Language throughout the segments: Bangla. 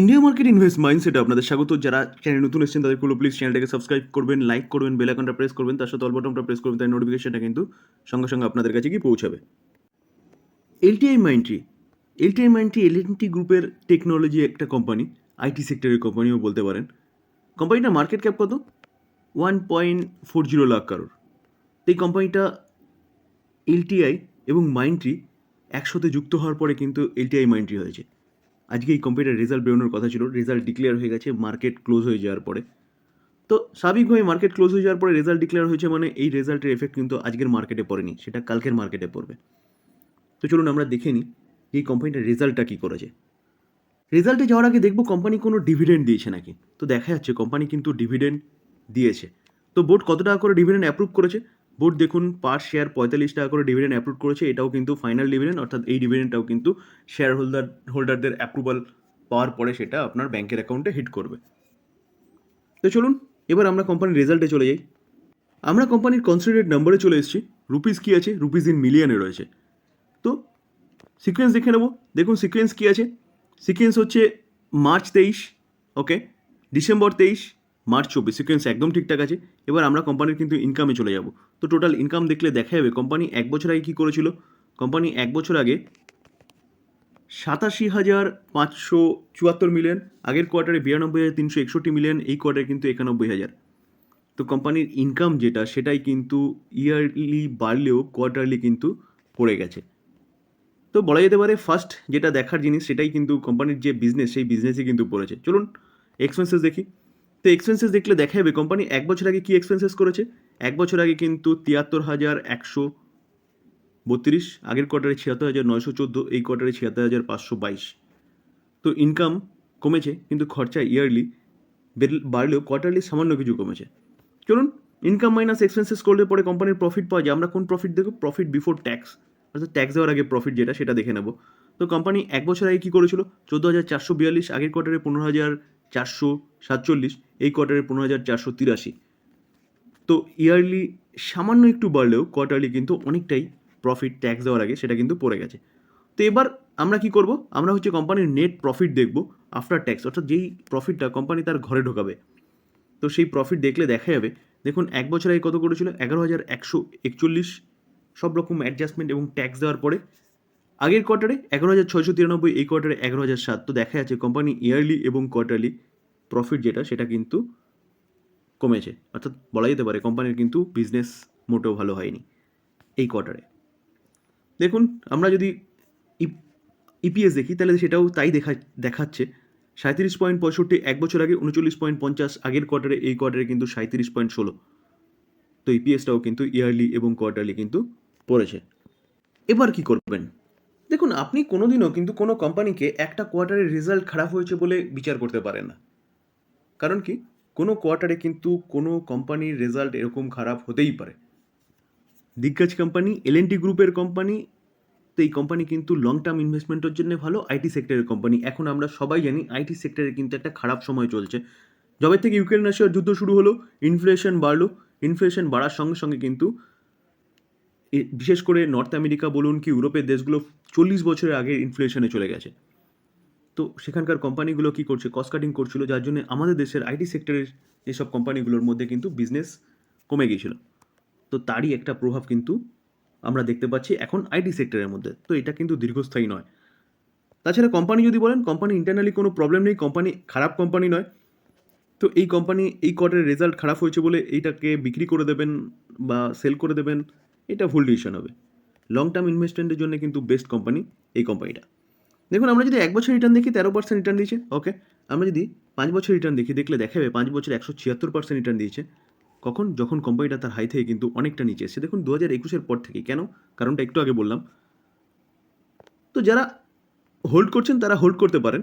ইন্ডিয়া মার্কেট ইনভেস্ট মাইন্ডসেটে আপনাদের স্বাগত। যারা চ্যানেল নতুন এসেছেন তাদেরকে প্লিজ চ্যানেলটাকে সাবস্ক্রাইব করবেন লাইক করবেন বেল আইকনটা প্রেস করবেন, তার সাথে অল বাটনটা প্রেস করবেন, তাই নোটিফিকেশনটা কিন্তু সঙ্গে সঙ্গে আপনাদের কাছে গিয়ে পৌঁছাবে। LTI Mindtree LTI Mindtree LNT গ্রুপের টেকনোলজি একটা কোম্পানি আইটি সেক্টরের কোম্পানিও বলতে পারেন। কোম্পানিটার মার্কেট ক্যাপ কত? One point four zero lakh crore এই কোম্পানিটা এলটিআই এবং মাইন্ডট্রি একসাথে যুক্ত হওয়ার পরে কিন্তু এলটিআই মাইন্ডট্রি হয়েছে। আজকে এই কোম্পানিটার রেজাল্ট বেরোনোর কথা ছিল রেজাল্ট ডিক্লেয়ার হয়ে গেছে মার্কেট ক্লোজ হয়ে যাওয়ার পরে। তো স্বাভাবিকভাবে মার্কেট ক্লোজ হয়ে যাওয়ার পরে রেজাল্ট ডিক্লেয়ার হয়েছে মানে এই রেজাল্টের এফেক্ট কিন্তু আজকের মার্কেটে পড়েনি, সেটা কালকের মার্কেটে পড়বে। তো চলুন আমরা দেখে নিই এই কোম্পানিটার রেজাল্টটা কী করেছে। রেজাল্টে যাওয়ার আগে দেখব কোম্পানি কোনো ডিভিডেন্ড দিয়েছে নাকি। তো দেখা যাচ্ছে কোম্পানি কিন্তু ডিভিডেন্ড দিয়েছে। তো বোর্ড কত টাকা করে ডিভিডেন্ড অ্যাপ্রুভ করেছে? বোর্ড দেখুন, পার শেয়ার পঁয়তাল্লিশ টাকা করে ডিভিডেন্ড অ্যাপ্রুভ করেছে, এটাও কিন্তু ফাইনাল ডিভিডেন্ড অর্থাৎ এই ডিভিডেন্ডটাও কিন্তু শেয়ার হোল্ডার হোল্ডারদের অ্যাপ্রুভাল পাওয়ার পরে সেটা আপনার ব্যাংকের অ্যাকাউন্টে হিট করবে। তো চলুন, এবার আমরা কোম্পানির রেজাল্টে চলে যাই। আমরা কোম্পানির কনসিডারেট নাম্বারে চলে এসেছি। রুপিস কী আছে? রুপিস ইন মিলিয়নে রয়েছে। তো সিকোয়েন্স দেখে নেব। দেখুন সিকোয়েন্স কী আছে? সিকোয়েন্স হচ্ছে মার্চ তেইশ ওকে ডিসেম্বর তেইশ মার্চ চব্বিশ সিকোয়েন্স একদম ঠিকঠাক আছে। এবার আমরা কোম্পানির কিন্তু ইনকামে চলে যাব। তো টোটাল ইনকাম দেখলে দেখা যাবে কোম্পানি এক বছর আগে কী করেছিল? কোম্পানি এক বছর আগে সাতাশি হাজার পাঁচশো চুয়াত্তর মিলিয়ন আগের কোয়ার্টারে বিরানব্বই হাজার তিনশো একষট্টি মিলিয়ন এই কোয়ার্টারে কিন্তু একানব্বই হাজার। তো কোম্পানির ইনকাম যেটা, সেটাই কিন্তু ইয়ারলি বাড়লেও কোয়ার্টারলি কিন্তু পড়ে গেছে। তো বলা যেতে পারে ফার্স্ট যেটা দেখার জিনিস, সেটাই কিন্তু কোম্পানির যে বিজনেস সেই বিজনেসই কিন্তু পড়েছে। চলুন এক্সপেন্সেস দেখি। তো এক্সপেন্সেস দেখলে দেখা যাবে কোম্পানি এক বছর আগে কী এক্সপেন্সেস করেছে? এক বছর আগে কিন্তু তিয়াত্তর হাজার একশো বত্রিশ, আগের কোয়ার্টারে ছিয়াত্তর হাজার নয়শো চোদ্দ, এই কোয়ার্টারে ছিয়াত্তর হাজার পাঁচশো বাইশ। তো ইনকাম কমেছে, কিন্তু খরচা ইয়ারলি বাড়লেও কোয়ার্টারলি সামান্য কিছু কমেছে। চলুন ইনকাম মাইনাস এক্সপেন্সেস করলে পরে কোম্পানির প্রফিট পাওয়া যায়। আমরা কোন প্রফিট দেখব? প্রফিট বিফোর ট্যাক্স অর্থাৎ ট্যাক্স দেওয়ার আগে প্রফিট যেটা, সেটা দেখে নেব। তো কোম্পানি এক বছর আগে কী করেছিল? চোদ্দ হাজার চারশো বিয়াল্লিশ, আগের কোয়ার্টারে পনেরো হাজার চারশো সাতচল্লিশ, এই কোয়ার্টারে পনেরো হাজার চারশো তিরাশি। তো ইয়ারলি সামান্য একটু বাড়লেও কোয়ার্টারলি কিন্তু অনেকটাই প্রফিট ট্যাক্স দেওয়ার আগে সেটা কিন্তু পড়ে গেছে। তো এবার আমরা কি করব? আমরা হচ্ছে কোম্পানির নেট প্রফিট দেখব আফটার ট্যাক্স অর্থাৎ যেই প্রফিটটা কোম্পানি তার ঘরে ঢোকাবে। তো সেই প্রফিট দেখলে দেখা যাবে, দেখুন এক বছর আগে কত করেছিল? এগারো হাজার একশো একচল্লিশ। সব রকম অ্যাডজাস্টমেন্ট এবং ট্যাক্স দেওয়ার পরে আগের কোয়ার্টারে এগারো হাজার ছয়শো তিরানব্বই, এই কোয়ার্টারে এগারো হাজার সাত। তো দেখা যাচ্ছে কোম্পানি ইয়ারলি এবং কোয়ার্টারলি প্রফিট যেটা, সেটা কিন্তু কমেছে। অর্থাৎ বলা যেতে পারে কোম্পানির কিন্তু বিজনেস মোটেও ভালো হয়নি এই কোয়ার্টারে দেখুন, আমরা যদি ইপিএস দেখি, তাহলে সেটাও তাই দেখা, দেখাচ্ছে। সাঁত্রিশ পয়েন্ট পঁয়ষট্টি, এক বছর আগে উনচল্লিশ পয়েন্ট পঞ্চাশ, আগের কোয়ার্টারে এই কোয়ার্টারে কিন্তু সাঁত্রিশ পয়েন্ট ষোলো। তো ইপিএসটাও কিন্তু ইয়ারলি এবং কোয়ার্টারলি কিন্তু পড়েছে। এবার কি করবেন? দেখুন, আপনি কোনোদিনও কিন্তু কোনো কোম্পানিকে একটা কোয়ার্টারের রেজাল্ট খারাপ হয়েছে বলে বিচার করতে পারেন না। কারণ কি? কোনো কোয়ার্টারে কিন্তু কোনো কোম্পানির রেজাল্ট এরকম খারাপ হতেই পারে। দিগ্গজ কোম্পানি এলএনটি গ্রুপের কোম্পানি, তো এই কোম্পানি কিন্তু লং টার্ম ইনভেস্টমেন্টের জন্য ভালো। আইটি সেক্টরের কোম্পানি। এখন আমরা সবাই জানি আইটি সেক্টরে কিন্তু একটা খারাপ সময় চলছে। যবে থেকে ইউক্রেন রাশিয়ার যুদ্ধ শুরু হলো ইনফ্লেশন বাড়লো। ইনফ্লেশন বাড়ার সঙ্গে সঙ্গে কিন্তু বিশেষ করে নর্থ আমেরিকা বলুন কি, ইউরোপের দেশগুলো চল্লিশ বছরের আগে ইনফ্লেশনে চলে গেছে। তো সেখানকার কোম্পানিগুলো কী করছে? কস্ট কাটিং করছিল, যার জন্য আমাদের দেশের আইটি সেক্টরের যেসব কোম্পানিগুলোর মধ্যে কিন্তু বিজনেস কমে গিয়েছিল। তো তারই একটা প্রভাব কিন্তু আমরা দেখতে পাচ্ছি এখন আইটি সেক্টরের মধ্যে। তো এটা কিন্তু দীর্ঘস্থায়ী নয়। তাছাড়া কোম্পানি যদি বলেন কোম্পানি ইন্টারনালি কোনো প্রবলেম নেই কোম্পানি খারাপ কোম্পানি নয়। তো এই কোম্পানি এই কোয়ার্টারের রেজাল্ট খারাপ হয়েছে বলে এইটাকে বিক্রি করে দেবেন বা সেল করে দেবেন। এটা ভুল ডিসিশন হবে। লং টার্ম ইনভেস্টমেন্টের জন্য কিন্তু বেস্ট কোম্পানি এই কোম্পানিটা দেখুন, আমরা যদি এক বছর রিটার্ন দেখি, তেরো পার্সেন্ট রিটার্ন দিয়েছে ওকে আমরা যদি পাঁচ বছর রিটার্ন দেখি, দেখলে দেখা যাবে পাঁচ বছর একশো ছিয়াত্তর পার্সেন্ট রিটার্ন দিয়েছে। কখন? যখন কোম্পানিটা তার হাই থেকে কিন্তু অনেকটা নিচে এসেছে। দেখুন, দু হাজার একুশের পর থেকে। কেন? কারণটা একটু আগে বললাম। তো যারা হোল্ড করছেন, তারা হোল্ড করতে পারেন।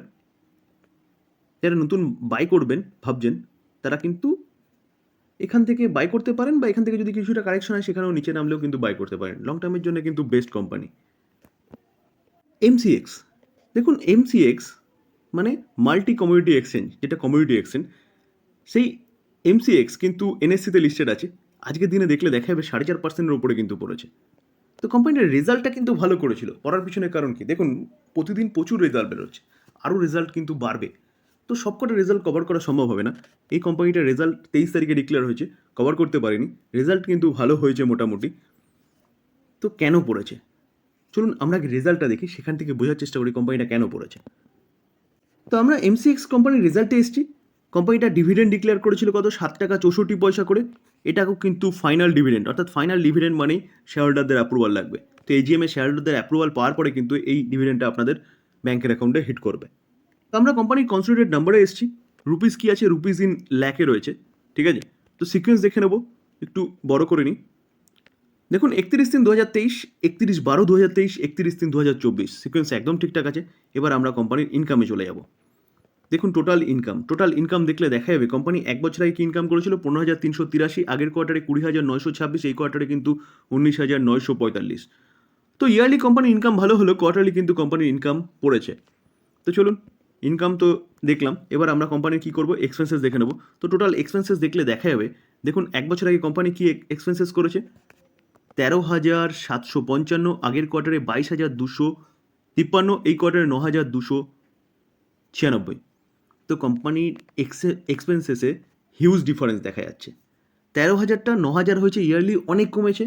যারা নতুন বাই করবেন, ভাবছেন, তারা কিন্তু এখান থেকে বাই করতে পারেন বা এখান থেকে যদি কিছুটা কারেকশন হয়, সেখানেও নিচে নামলেও কিন্তু বাই করতে পারেন। লং টার্মের জন্য কিন্তু বেস্ট কোম্পানি এমসিএক্স দেখুন এমসিএক্স মানে মাল্টি কমিউনিটি এক্সচেঞ্জ যেটা কমিউনিটি এক্সচেঞ্জ সেই এমসিএক্স কিন্তু এনএসসিতে লিস্টেড আছে। আজকের দিনে দেখলে দেখা যাবে সাড়ে চার পার্সেন্টের উপরে কিন্তু পড়েছে। তো কোম্পানির রেজাল্টটা কিন্তু ভালো করেছিল। পড়ার পিছনে কারণ কি? দেখুন, প্রতিদিন প্রচুর রেজাল্ট বেরোচ্ছে। আরও রেজাল্ট কিন্তু বাড়বে। তো সবকটা রেজাল্ট কভার করা সম্ভব হবে না। এই কোম্পানিটার রেজাল্ট তেইশ তারিখে ডিক্লেয়ার হয়েছে কভার করতে পারিনি। রেজাল্ট কিন্তু ভালো হয়েছে মোটামুটি। তো কেন পড়েছে? চলুন আমরা রেজাল্টটা দেখি, সেখান থেকে বোঝার চেষ্টা করি কোম্পানিটা কেন পড়েছে। তো আমরা এমসিএক্স কোম্পানির রেজাল্টে এসেছি। কোম্পানিটা ডিভিডেন্ড ডিক্লেয়ার করেছিল কত? সাত টাকা চৌষট্টি পয়সা করে। এটাকেও কিন্তু ফাইনাল ডিভিডেন্ড অর্থাৎ ফাইনাল ডিভিডেন্ড মানেই শেয়ার হোল্ডারদের অ্যাপ্রুভাল লাগবে। তো এজিএমে শেয়ার হোল্ডারদের অ্যাপ্রুভাল পাওয়ার পরে কিন্তু এই ডিভিডেন্ডটা আপনাদের ব্যাংকের অ্যাকাউন্টে হিট করবে। তো আমরা কোম্পানির কনসোলিডেট নাম্বারে এসেছি। রুপিস কি আছে? রুপিস ইন ল্যাকে রয়েছে। ঠিক আছে? তো সিকোয়েন্স দেখে নেব। একটু বড় করে নিই। দেখুন, একত্রিশ তিন দু হাজার তেইশ, একত্রিশ বারো দু হাজার তেইশ, একত্রিশ তিন দু হাজার চব্বিশ। সিকোয়েন্স একদম ঠিকঠাক আছে। এবার আমরা কোম্পানির ইনকামে চলে যাব। দেখুন টোটাল ইনকাম টোটাল ইনকাম দেখলে দেখা যাবে কোম্পানি এক বছর আগে কি ইনকাম করেছিল? পনেরো হাজার তিনশো তিরাশি, আগের কোয়ার্টারে কুড়ি হাজার নয়শো ছাব্বিশ, এই কোয়ার্টারে কিন্তু উনিশ হাজার নয়শো পঁয়তাল্লিশ। তো ইয়ারলি কোম্পানির ইনকাম ভালো হলো কোয়ার্টারলি কিন্তু কোম্পানির ইনকাম পড়েছে। তো চলুন ইনকাম তো দেখলাম, এবার আমরা কোম্পানির কী করব? এক্সপেন্সেস দেখে নেব। তো টোটাল এক্সপেন্সেস দেখলে দেখা যাবে দেখুন, এক বছর আগে কোম্পানি কী এক্সপেন্সেস করেছে? তেরো হাজার সাতশো পঞ্চান্ন, আগের কোয়ার্টারে বাইশ হাজার দুশো তিপ্পান্ন, এই কোয়ার্টারে ন হাজার দুশো ছিয়ানব্বই। তো কোম্পানির এক্সে এক্সপেন্সেসে হিউজ ডিফারেন্স দেখা যাচ্ছে। তেরো হাজারটা ন হাজার হয়েছে ইয়ারলি অনেক কমেছে।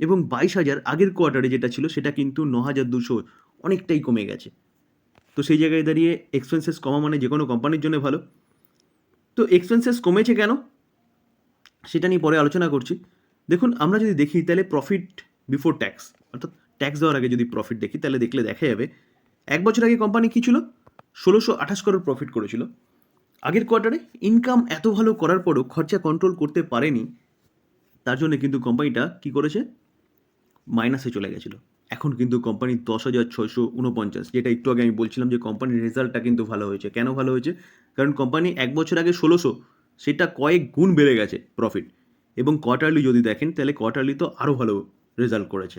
এবং বাইশ হাজার আগের কোয়ার্টারে যেটা ছিল, সেটা কিন্তু ন হাজার দুশো অনেকটাই কমে গেছে। তো সেই জায়গায় দাঁড়িয়ে এক্সপেন্সেস কমা মানে যে কোনো কোম্পানির জন্য ভালো। তো এক্সপেন্সেস কমেছে কেন? সেটা নিয়ে পরে আলোচনা করছি। দেখুন, আমরা যদি দেখি, তাহলে প্রফিট বিফোর ট্যাক্স অর্থাৎ ট্যাক্স দেওয়ার আগে যদি প্রফিট দেখি, তাহলে দেখলে দেখা যাবে, এক বছর আগে কোম্পানি কী ছিল? ষোলোশো আঠাশ করোড় প্রফিট করেছিল। আগের কোয়ার্টারে ইনকাম এত ভালো করার পরও খরচা কন্ট্রোল করতে পারেনি, তার জন্য কিন্তু কোম্পানিটা কী করেছে? মাইনাসে চলে গেছিল। এখন কিন্তু কোম্পানি দশ হাজার ছয়শো উনপঞ্চাশ যেটা একটু আগে আমি বলছিলাম যে কোম্পানির রেজাল্টটা কিন্তু ভালো হয়েছে। কেন ভালো হয়েছে? কারণ কোম্পানি এক বছর আগে ষোলোশো, সেটা কয়েক গুণ বেড়ে গেছে প্রফিট এবং কোয়ার্টারলি যদি দেখেন, তাহলে কোয়ার্টারলি তো আরও ভালো রেজাল্ট করেছে।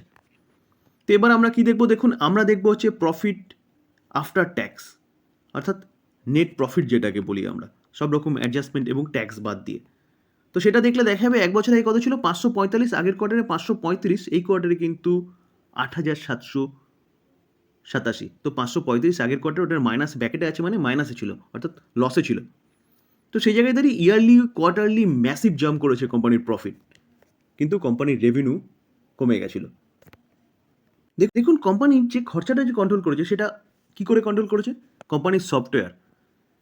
তো এবার আমরা কি দেখব? দেখুন, আমরা দেখব হচ্ছে প্রফিট আফটার ট্যাক্স অর্থাৎ নেট প্রফিট যেটাকে বলি আমরা, সব রকম অ্যাডজাস্টমেন্ট এবং ট্যাক্স বাদ দিয়ে। তো সেটা দেখলে দেখা যাবে এক বছর আগে কত ছিল? পাঁচশো পঁয়তাল্লিশ, আগের কোয়ার্টারে পাঁচশো পঁয়ত্রিশ, এই কোয়ার্টারে কিন্তু আট হাজার সাতশো সাতাশি। তো পাঁচশো পঁয়ত্রিশ আগের কোয়ার্টার ওটার মাইনাস ব্যাকেটে আছে মানে মাইনাসে ছিল, অর্থাৎ লসে ছিল। তো সেই জায়গায় দাঁড়িয়ে ইয়ারলি কোয়ার্টারলি ম্যাসিভ জাম্প করেছে কোম্পানির প্রফিট কিন্তু কোম্পানির রেভিনিউ কমে গেছিল। দেখ- দেখুন কোম্পানি যে খরচাটা যে কন্ট্রোল করেছে, সেটা কি করে কন্ট্রোল করেছে? কোম্পানির সফটওয়্যার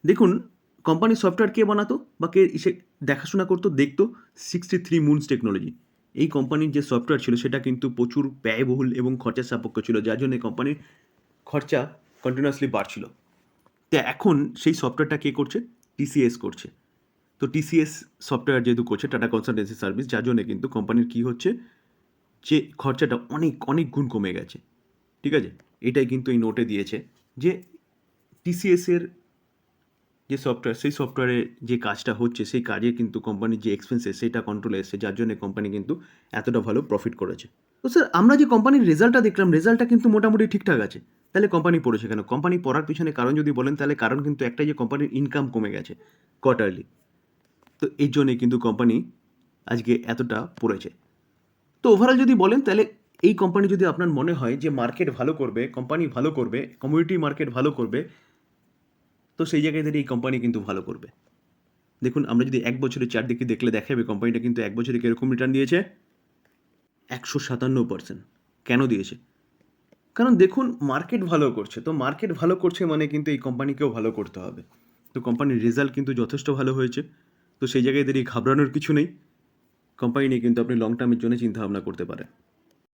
দেখুন কোম্পানির সফটওয়্যার কে বানাতো বা কে দেখাশোনা করতো, দেখতো সিক্সটি থ্রি মুনস টেকনোলজি এই কোম্পানির যে সফটওয়্যার ছিল, সেটা কিন্তু প্রচুর ব্যয়বহুল এবং খরচা সাপেক্ষ ছিল, যার জন্য কোম্পানির খরচা কন্টিনিউয়াসলি বাড়ছিল। তো এখন সেই সফটওয়্যারটা কে করছে? টিসিএস করছে। তো টিসিএস সফটওয়্যার যেহেতু করছে টাটা কনসালটেন্সি সার্ভিস যার জন্য কিন্তু কোম্পানির কী হচ্ছে? যে খরচাটা অনেক অনেক গুণ কমে গেছে। ঠিক আছে? এটাই কিন্তু এই নোটে দিয়েছে যে টিসিএসের যে সফটওয়্যার সেই সফটওয়্যারে যে কাজটা হচ্ছে, সেই কাজে কিন্তু কোম্পানির যে এক্সপেন্সেস সেটা কন্ট্রোলে এসেছে, যার জন্য কোম্পানি কিন্তু এতটা ভালো প্রফিট করেছে। তো স্যার আমরা যে কোম্পানির রেজাল্টটা দেখলাম রেজাল্টটা কিন্তু মোটামুটি ঠিকঠাক আছে। তাহলে কোম্পানি পড়েছে কেন? কোম্পানি পড়ার পিছনে কারণ যদি বলেন, তাহলে কারণ কিন্তু একটাই যে কোম্পানির ইনকাম কমে গেছে কোয়ার্টারলি তো এই জন্যে কিন্তু কোম্পানি আজকে এতটা পড়েছে। তো ওভারঅল যদি বলেন, তাহলে এই কোম্পানি যদি আপনার মনে হয় যে মার্কেট ভালো করবে কোম্পানি ভালো করবে কমিউনিটি মার্কেট ভালো করবে তো সেই জায়গায় দাঁড়িয়ে এই কোম্পানি কিন্তু ভালো করবে। দেখুন, আমরা যদি এক বছরের চারদিকে দেখলে দেখা যাবে কোম্পানিটা কিন্তু এক বছরে কীরকম রিটার্ন দিয়েছে? একশো সাতান্ন পার্সেন্ট কেন দিয়েছে? কারণ দেখুন মার্কেট ভালো করছে। তো মার্কেট ভালো করছে মানে কিন্তু এই কোম্পানিকেও ভালো করতে হবে। তো কোম্পানির রেজাল্ট কিন্তু যথেষ্ট ভালো হয়েছে। তো সেই জায়গায় দাঁড়িয়ে ঘাবড়ানোর কিছু নেই। কোম্পানি নিয়ে কিন্তু আপনি লং টার্মের জন্য চিন্তা ভাবনা করতে পারেন।